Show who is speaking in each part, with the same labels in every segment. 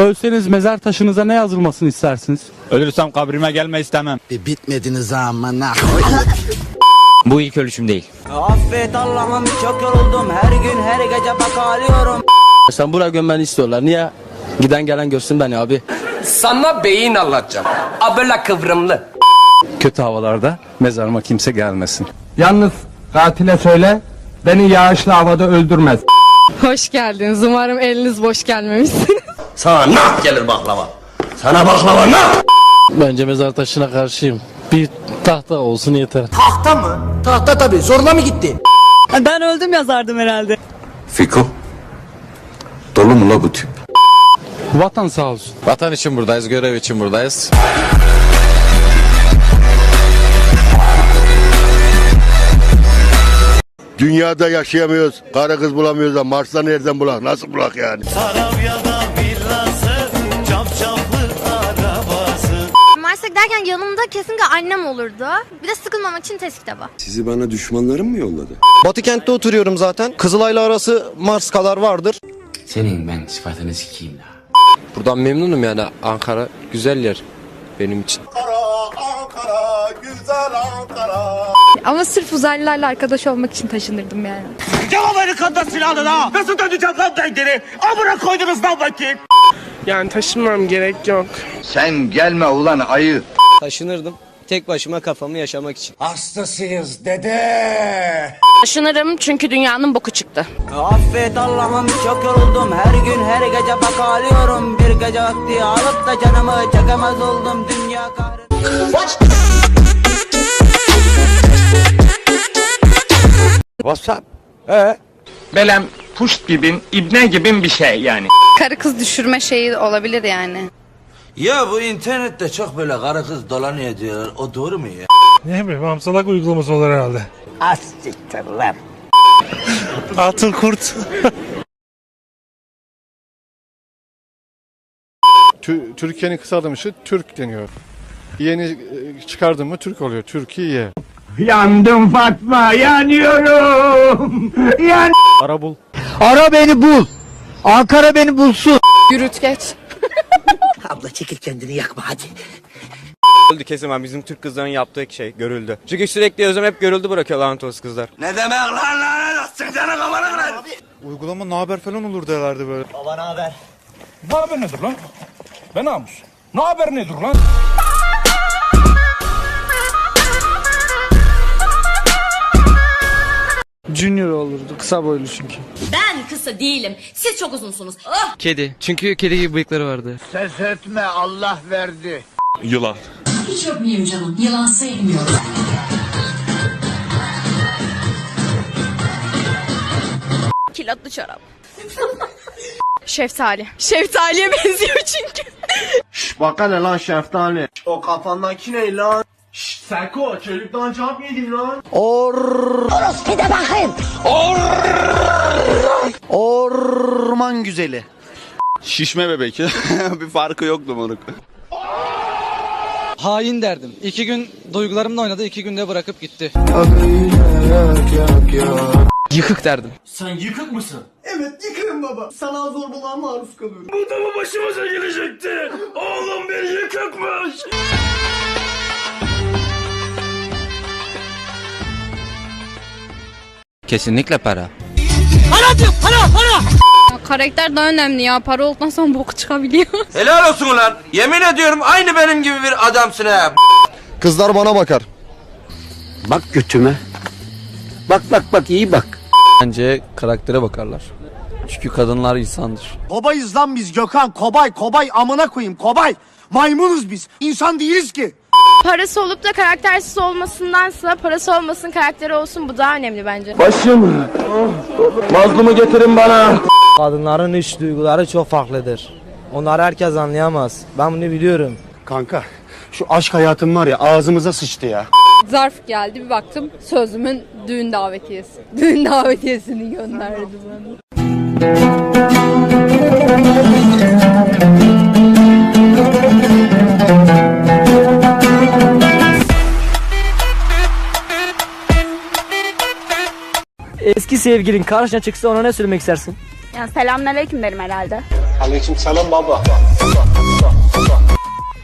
Speaker 1: Ölseniz mezar taşınıza ne yazılmasını istersiniz?
Speaker 2: Ölürsem kabrime gelme istemem.
Speaker 3: Bir bitmediniz amına.
Speaker 4: Bu ilk ölüşüm değil.
Speaker 5: Affet Allah'ım çok yoruldum her gün her gece bak ağlıyorum
Speaker 6: Sen buraya gömmeni istiyorlar. Niye? Giden gelen görsün beni abi.
Speaker 7: Sana beyin anlatacağım. Abla kıvrımlı.
Speaker 1: Kötü havalarda mezarıma kimse gelmesin.
Speaker 8: Yalnız katile söyle beni yağışlı havada öldürmez.
Speaker 9: Hoş geldiniz. Umarım eliniz boş gelmemişsiniz.
Speaker 7: Sana nak gelir baklava. Sana baklava nak.
Speaker 6: Bence mezar taşına karşıyım. Bir tahta olsun yeter.
Speaker 3: Tahta mı? Tahta tabii. Zoruna mı gitti?
Speaker 5: Ben öldüm yazardım herhalde
Speaker 10: Fiko. Dolu mu la bu tip?
Speaker 1: Vatan sağ olsun.
Speaker 10: Vatan için buradayız, görev için buradayız.
Speaker 11: Dünyada yaşayamıyoruz. Kara kız bulamıyoruz da Mars'ta nereden bulak? Nasıl bulak yani?
Speaker 9: Mars'a giderken yanımda kesinlikle annem olurdu. Bir de sıkılmamak için test kitabı.
Speaker 10: Sizi bana düşmanlarım mı yolladı?
Speaker 6: Batı kentte oturuyorum zaten. Kızılay'la arası Mars kadar vardır.
Speaker 4: Senin ben sıfatını sikeyim ya.
Speaker 6: Buradan memnunum yani. Ankara güzel yer benim için.
Speaker 9: Ama sırf uzaylılarla arkadaş olmak için taşınırdım yani.
Speaker 8: Yani taşınmam gerek yok.
Speaker 11: Sen gelme ulan ayı.
Speaker 6: Taşınırdım. Tek başıma kafamı yaşamak için.
Speaker 3: Hastasıyız dede.
Speaker 9: Taşınırım çünkü dünyanın boku çıktı.
Speaker 5: Affet Allah'ım çok yoruldum her gün her gece bak ağlıyorum Bir gece vakti alıp da canımı çekemez oldum dünya kahrı
Speaker 8: WhatsApp. He. Belem puşt gibin, ibne gibin bir şey yani.
Speaker 9: Karı kız düşürme şeyi olabilir yani.
Speaker 3: Ya bu internette çok böyle karı kız dolanıyor diyorlar. O doğru mu ya?
Speaker 8: Ne bileyim amsalak uygulaması olur herhalde.
Speaker 5: Az siktir lan
Speaker 8: Altın kurt.
Speaker 11: Türkiye'nin kısaltılmışı Türk deniyor. Yeni çıkardın mı Türk oluyor. Türkiye.
Speaker 8: Yandım Fatma, yanıyorum. Yan.
Speaker 1: Ara bul.
Speaker 3: Ara beni bul. Ankara beni bulsun.
Speaker 9: Yürüt geç.
Speaker 5: Abla çekil kendini yakma hadi
Speaker 6: Öldü kesin abi. Bizim Türk kızların yaptığı şey görüldü. Çünkü sürekli özlem hep görüldü bırakıyor lanet olsun kızlar.
Speaker 7: Ne demek lan lan Sen sana kafanı kırar.
Speaker 11: Uygulama ne haber falan olur derlerdi böyle.
Speaker 8: Ne haber nedir lan? Ben namus. Ne haber nedir lan?
Speaker 1: Junior olurdu. Kısa boylu çünkü.
Speaker 9: Ben kısa değilim. Siz çok uzunsunuz.
Speaker 6: Kedi. Çünkü kedi gibi bıyıkları vardı.
Speaker 3: Ses etme Allah verdi.
Speaker 2: Yılan.
Speaker 9: Hiç öpmeyeyim canım. Yılan sevmiyorum. Kilotlu çorap. Şeftali. Şeftaliye benziyor çünkü.
Speaker 8: Bak hele lan şeftali. O kafandaki ne lan? Şşş Seko çocuktan cevap yedin lan.
Speaker 3: Orman güzeli.
Speaker 2: Şişme bebek. bir farkı yoktu moruk.
Speaker 6: Hain derdim. İki gün duygularımla oynadı. iki günde bırakıp gitti. Yıkık derdim.
Speaker 8: Sen yıkık mısın? Evet yıkığım baba. Sanal zorbalığa maruz kalıyorum. Bu da mı başımıza gelecekti? Oğlum bir yıkıkmış.
Speaker 4: Kesinlikle para.
Speaker 9: Karakter daha önemli ya. Para olduktan sonra bok çıkabiliyor.
Speaker 7: Helal olsun ulan. Yemin ediyorum aynı benim gibi bir adamsın ha.
Speaker 11: Kızlar bana bakar.
Speaker 3: Bak götüme. Bak bak bak iyi bak.
Speaker 6: Bence karaktere bakarlar. Çünkü kadınlar insandır.
Speaker 3: Kobayız lan biz Gökhan. Kobay kobay amına koyayım kobay. Maymunuz biz. İnsan değiliz ki.
Speaker 9: Parası olup da karaktersiz olmasındansa parası olmasın karakteri olsun bu daha önemli bence.
Speaker 8: Başım. Mazlumu getirin bana.
Speaker 6: Kadınların iç duyguları çok farklıdır. Onları herkes anlayamaz. Ben bunu biliyorum.
Speaker 11: Kanka şu aşk hayatım var ya ağzımıza sıçtı ya.
Speaker 9: Zarf geldi bir baktım sözümün düğün davetiyesi. Düğün davetiyesini gönderdi bana.
Speaker 5: Sevgilin karşına çıksa ona ne söylemek istersin?
Speaker 9: Yani selamünaleyküm derim herhalde.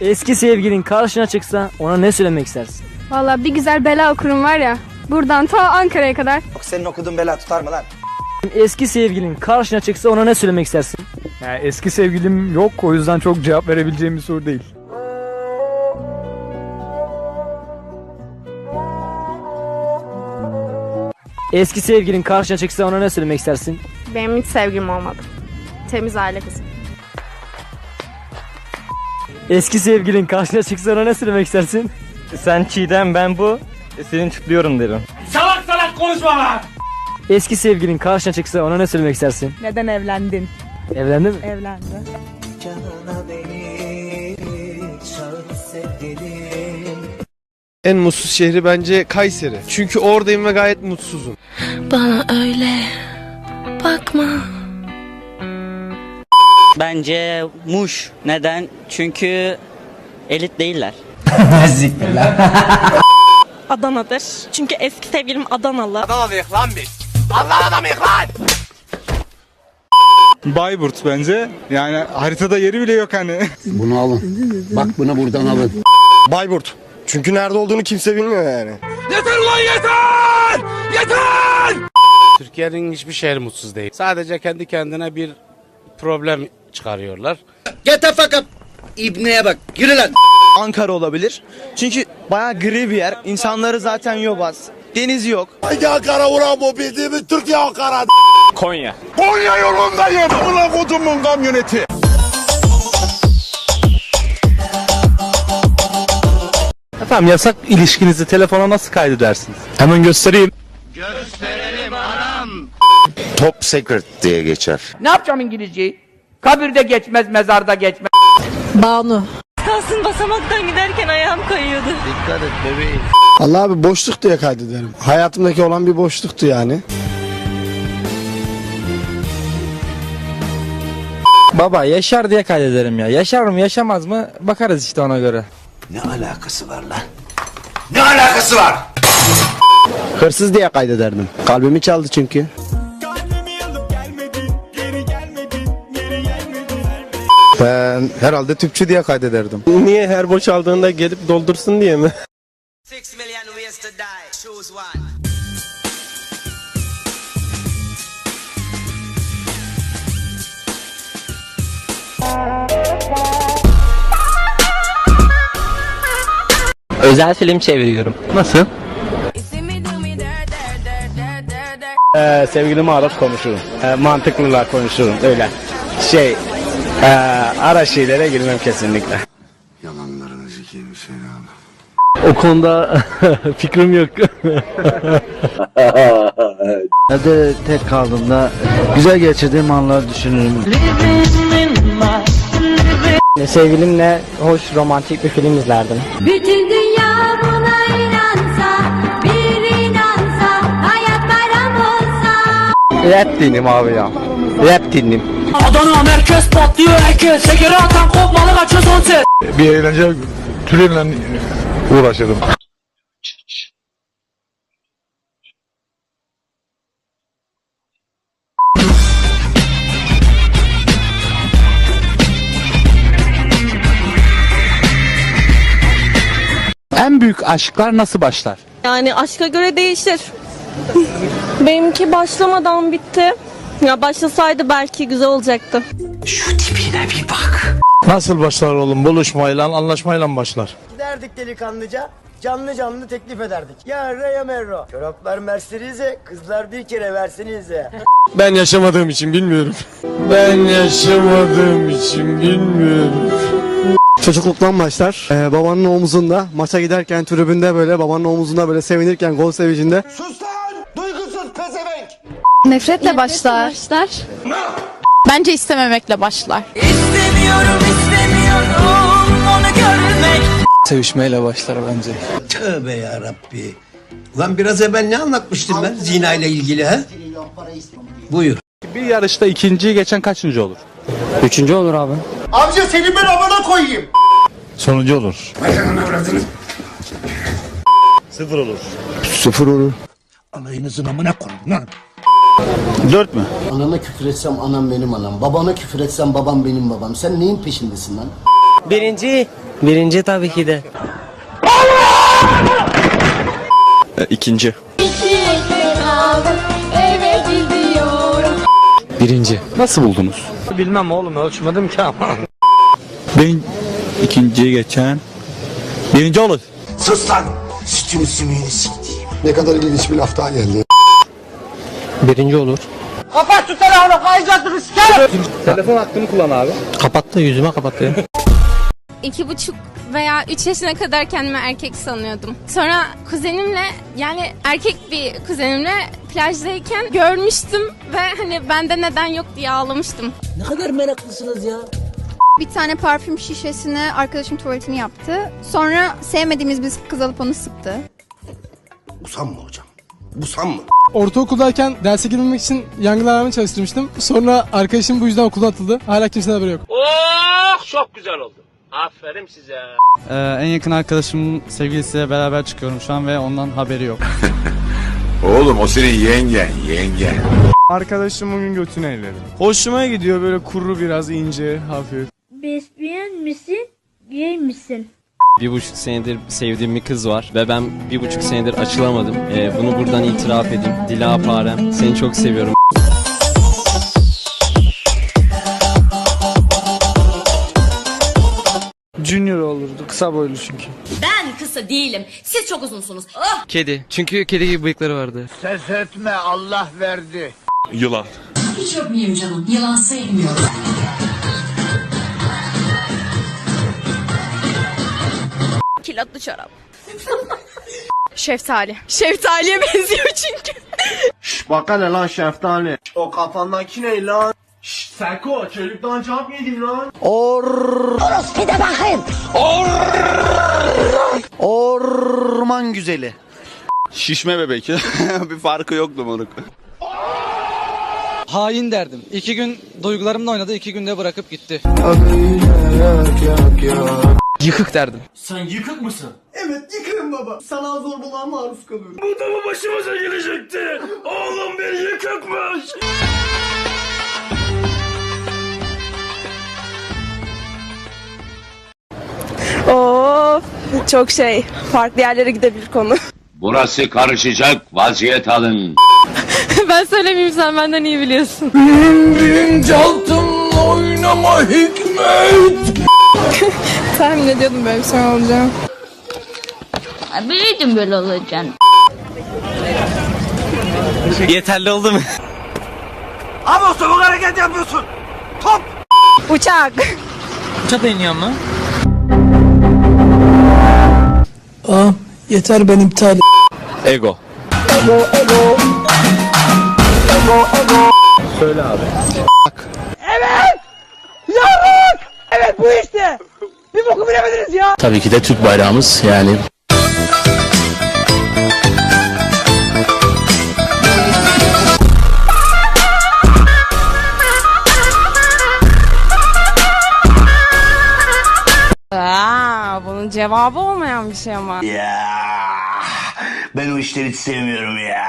Speaker 12: Eski sevgilin karşına çıksa ona ne söylemek istersin?
Speaker 13: Valla bir güzel bela okurum var ya. Buradan ta Ankara'ya kadar.
Speaker 14: Senin okuduğun bela tutar mı lan?
Speaker 12: Eski sevgilin karşına çıksa ona ne söylemek istersin?
Speaker 1: eski sevgilim yok o yüzden çok cevap verebileceğim bir soru değil.
Speaker 12: Eski sevgilin karşına çıksa ona ne söylemek istersin?
Speaker 13: Benim hiç sevgilim olmadı. Temiz aile kızı.
Speaker 12: Eski sevgilin karşına çıksa ona ne söylemek istersin?
Speaker 15: Sen Çiğdem ben bu. Senin çıtlıyorum derim.
Speaker 16: Salak salak konuşma lan.
Speaker 12: Eski sevgilin karşına çıksa ona ne söylemek istersin?
Speaker 13: Neden evlendin?
Speaker 12: Evlendi mi?
Speaker 13: Evlendi.
Speaker 1: En mutsuz şehri bence Kayseri. Çünkü oradayım ve gayet mutsuzum.
Speaker 13: Bana öyle bakma.
Speaker 12: Bence Muş. Neden? Çünkü elit değiller.
Speaker 13: Adana'dır. Çünkü eski sevgilim Adanalı.
Speaker 1: Bayburt bence. Yani haritada yeri bile yok hani.
Speaker 17: Bunu alın. Bak bunu buradan alın.
Speaker 1: Bayburt. Çünkü nerede olduğunu kimse bilmiyor yani.
Speaker 15: Türkiye'nin hiçbir şehri mutsuz değil. Sadece kendi kendine bir problem çıkarıyorlar.
Speaker 14: Ankara olabilir. Çünkü bayağı gri bir yer. İnsanları zaten yobaz. Deniz yok.
Speaker 15: Konya.
Speaker 2: Efendim yasak ilişkinizi telefona nasıl kaydedersiniz?
Speaker 1: Hemen göstereyim.
Speaker 17: Top secret diye geçer.
Speaker 12: Ne yapacağım İngilizceyi? Kabirde geçmez, mezarda geçmez.
Speaker 13: Banu. Kalsın basamaktan giderken ayağım kayıyordu.
Speaker 1: Allah abi boşluk diye kaydederim. Hayatımdaki olan bir boşluktu yani.
Speaker 18: Baba yaşar diye kaydederim ya. Yaşar mı yaşamaz mı bakarız işte ona göre.
Speaker 17: Ne alakası var lan? Ne alakası var?
Speaker 1: Hırsız diye kaydederdim. Kalbimi çaldı çünkü. Ben herhalde tüpçü diye kaydederdim. Niye her boşaldığında gelip doldursun diye mi?
Speaker 18: Özel film çeviriyorum.
Speaker 2: Nasıl?
Speaker 1: Ee, sevgilimi arar konuşurum. Ee, mantıklılar konuşurum öyle. Şey, ee, ara şeylere girmem kesinlikle.
Speaker 17: Yalanlarını sikeyim seni abi.
Speaker 1: O konuda fikrim yok. Evde tek kaldığımda güzel geçirdiğim anları düşünürüm. Sevgilimle hoş romantik bir film izlerdim.
Speaker 13: Bütün
Speaker 1: Rap dinim abi ya. Rap dinim.
Speaker 12: Adana merkez patlıyor herkes. Şekeri atan kopmalı kaçıyor son ses.
Speaker 1: Bir eğlence türüyle uğraşırım.
Speaker 2: En büyük aşklar nasıl başlar?
Speaker 13: Yani aşka göre değişir. Benimki başlamadan bitti. Ya başlasaydı belki güzel olacaktı.
Speaker 1: Nasıl başlar oğlum? Buluşmayla, anlaşmayla başlar.
Speaker 14: Giderdik delikanlıca. Canlı canlı teklif ederdik. Ya re ya merro. Çoraplar Mercedes'e, kızlar bir kere versenize.
Speaker 1: Ben yaşamadığım için bilmiyorum. Ben yaşamadığım için bilmiyorum. Çocukluktan başlar. Ee, babanın omuzunda maça giderken tribünde böyle babanın omuzunda böyle sevinirken gol sevincinde.
Speaker 14: Sus lan!
Speaker 13: Nefretle başlar. Bence istememekle başlar.
Speaker 12: İstemiyorum, istemiyorum onu görmek.
Speaker 2: Sevişmeyle başlar bence.
Speaker 17: Tövbe ya Rabbi. Ulan biraz evvel ne anlatmıştım ben zina ile ilgili ha? Buyur.
Speaker 2: Bir yarışta ikinciyi geçen kaçıncı olur?
Speaker 12: Üçüncü olur abi.
Speaker 14: Amca senin ben amına koyayım.
Speaker 1: Sonuncu olur.
Speaker 17: Sıfır olur.
Speaker 1: Sıfır olur.
Speaker 17: Alayınızın amına koyun lan.
Speaker 11: Dört mü?
Speaker 19: Anana küfür etsem anam benim anam. Babana küfür etsem babam benim babam. Sen neyin peşindesin lan?
Speaker 20: Birinci, birinci tabii ki de.
Speaker 11: ikinci.
Speaker 21: Birinci. Nasıl buldunuz?
Speaker 6: Bilmem oğlum ölçmedim ki ama.
Speaker 11: Ben ikinciye geçen. Birinci olur.
Speaker 19: Sus lan! Sütümü sümüğünü siktiğim. Ne kadar ilginç bir laf daha geldi.
Speaker 6: Birinci olur.
Speaker 21: Telefon hakkını kullan abi.
Speaker 6: Kapattı yüzüme kapattı.
Speaker 9: İki buçuk veya üç yaşına kadar kendimi erkek sanıyordum. Sonra kuzenimle yani erkek bir kuzenimle plajdayken görmüştüm ve hani bende neden yok diye ağlamıştım.
Speaker 20: Ne kadar meraklısınız ya.
Speaker 9: Bir tane parfüm şişesine arkadaşım tuvaletini yaptı. Sonra sevmediğimiz bir kız alıp onu sıktı.
Speaker 19: Usam mı hocam? Usam mı?
Speaker 22: Ortaokuldayken derse girmemek için yangın alarmını çalıştırmıştım. Sonra arkadaşım bu yüzden okuldan atıldı. Hala kimsenin haberi yok.
Speaker 2: Oh çok güzel oldu. Aferin size.
Speaker 22: en yakın arkadaşımın sevgilisiyle beraber çıkıyorum şu an ve ondan haberi yok.
Speaker 7: Oğlum o senin yengen, yengen.
Speaker 22: Arkadaşım bugün götünü elledim. Hoşuma gidiyor böyle kuru biraz ince hafif.
Speaker 9: Lesbiyen misin? Gay misin?
Speaker 10: Bir buçuk senedir sevdiğim bir kız var ve ben bir buçuk senedir açılamadım. Ee, bunu buradan itiraf edeyim. Dila Parem, seni çok seviyorum.
Speaker 22: Junior olurdu kısa boylu çünkü.
Speaker 9: Ben kısa değilim. Siz çok uzunsunuz.
Speaker 6: Kedi. Çünkü kedi gibi bıyıkları vardı.
Speaker 7: Yılan.
Speaker 9: Hiç öpmeyeyim canım. Yalan sevmiyorum. Kilotlu çorap. Şeftali. Şeftaliye benziyor çünkü.
Speaker 7: Bak hele lan şeftali. O kafandaki ne lan? Şşş Seko çocuktan cevap yedim lan.
Speaker 19: Orman güzeli.
Speaker 11: Şişme bebek. bir farkı yoktu moruk.
Speaker 6: Hain derdim. İki gün duygularımla oynadı, iki günde bırakıp gitti. Yıkık derdim.
Speaker 7: Sen yıkık mısın?
Speaker 22: Evet yıkırım baba. Sanal zorbalığa maruz kalıyorum.
Speaker 7: Bu da mı başımıza gelecekti? Oğlum bir yıkıkmış.
Speaker 9: Oo, çok şey. Farklı yerlere gidebilir konu.
Speaker 2: Burası karışacak vaziyet alın.
Speaker 9: ben söylemeyeyim sen benden iyi biliyorsun.
Speaker 7: Altınla oynama hikmet.
Speaker 9: Tahmin ediyordum böyle bir şey olacağını.
Speaker 23: Biliyordum böyle olacağını.
Speaker 10: Yeterli oldu mu?
Speaker 7: Ama soğuk hareket yapıyorsun. Top.
Speaker 9: Uçak.
Speaker 6: Uçak da iniyor ama.
Speaker 20: Yeter ben iptal
Speaker 10: Ego.
Speaker 19: Tabii ki de Türk bayrağımız yani.
Speaker 9: Aa, bunun cevabı olmayan bir şey ama.
Speaker 19: Ya ben o işleri hiç sevmiyorum ya.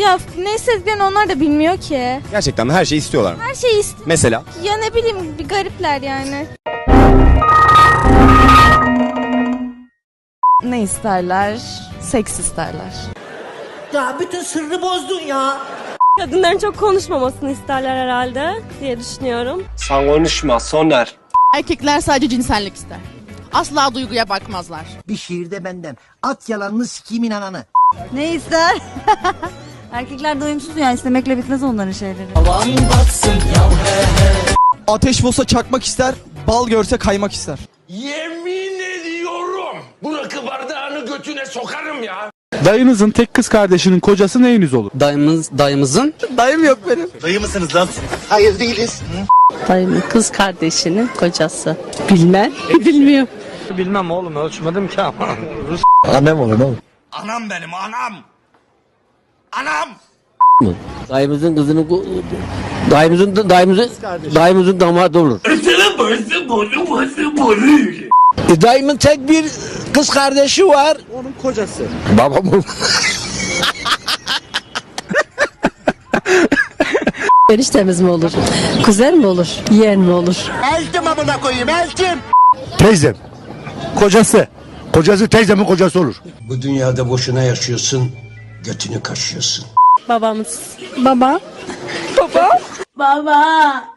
Speaker 9: Ya ne istediklerini onlar da bilmiyor ki.
Speaker 11: Gerçekten her şeyi istiyorlar mı?
Speaker 9: Her şeyi ist
Speaker 11: Mesela?
Speaker 9: ya ne bileyim bir garipler yani. Ne isterler? Seks isterler.
Speaker 20: Ya bütün sırrı bozdun ya.
Speaker 9: Kadınların çok konuşmamasını isterler herhalde diye düşünüyorum.
Speaker 7: Sen konuşma Soner.
Speaker 23: Erkekler sadece cinsellik ister. Asla duyguya bakmazlar.
Speaker 20: Bir şiirde benden. At yalanını sikimin ananı.
Speaker 23: Ne ister? Erkekler doyumsuz ya istemekle bitmez onların şeyleri.
Speaker 22: Ateş bulsa çakmak ister, bal görse kaymak ister.
Speaker 7: Yemin ediyorum. Bırakı bardağını götüne sokarım ya.
Speaker 21: Dayınızın tek kız kardeşinin kocası neyiniz olur?
Speaker 6: Dayımız, dayımızın?
Speaker 22: Dayım yok benim.
Speaker 19: Dayı mısınız lan? Hayır değiliz.
Speaker 23: Dayımın kız kardeşinin kocası. Bilmem. Bilmiyorum.
Speaker 6: Bilmem oğlum ölçmedim ki ama.
Speaker 19: Annem olur oğlum.
Speaker 7: Anam benim anam. Anam.
Speaker 20: Dayımızın kızını dayımızın dayımızın dayımızın damadı olur.
Speaker 7: Senin başın bozu bozu bozu.
Speaker 20: Dayımın tek bir kız kardeşi var.
Speaker 22: Onun kocası.
Speaker 20: Babam
Speaker 24: Eniştemiz mi olur? Kuzen mi olur? Yeğen mi olur?
Speaker 17: Eltim amına koyayım eltim.
Speaker 25: Teyzem. Kocası. Kocası teyzemin kocası olur.
Speaker 17: Bu dünyada boşuna yaşıyorsun, götünü kaşıyorsun.
Speaker 24: Babamız. Baba. Baba.
Speaker 23: Baba.